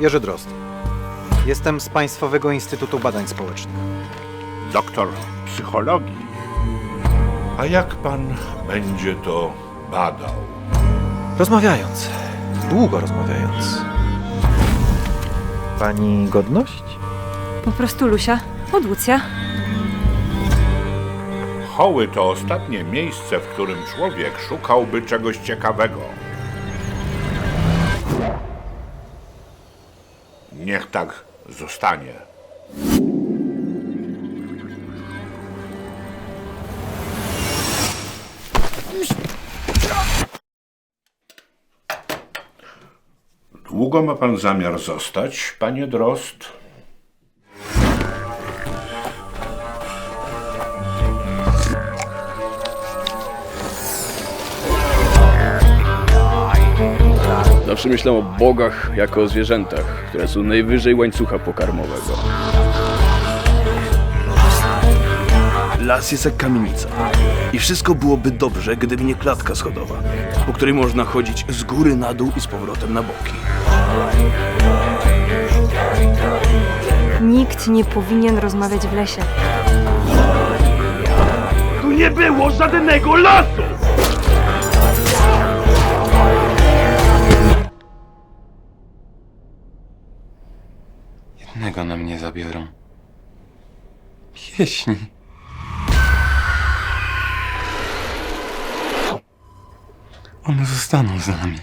Jerzy Drozd. Jestem z Państwowego Instytutu Badań Społecznych. Doktor psychologii. A jak pan będzie to badał? Rozmawiając. Długo rozmawiając. Pani godność? Po prostu Lusia od Łucja. Hoły to ostatnie miejsce, w którym człowiek szukałby czegoś ciekawego. Niech tak zostanie. Długo ma pan zamiar zostać, panie Drost? Zawsze myślałem o bogach jako o zwierzętach, które są najwyżej łańcucha pokarmowego. Las jest jak kamienica. I wszystko byłoby dobrze, gdyby nie klatka schodowa, po której można chodzić z góry na dół i z powrotem na boki. Nikt nie powinien rozmawiać w lesie. Tu nie było żadnego lasu! Jednego nam nie zabiorą. Pieśni. One zostaną z nami.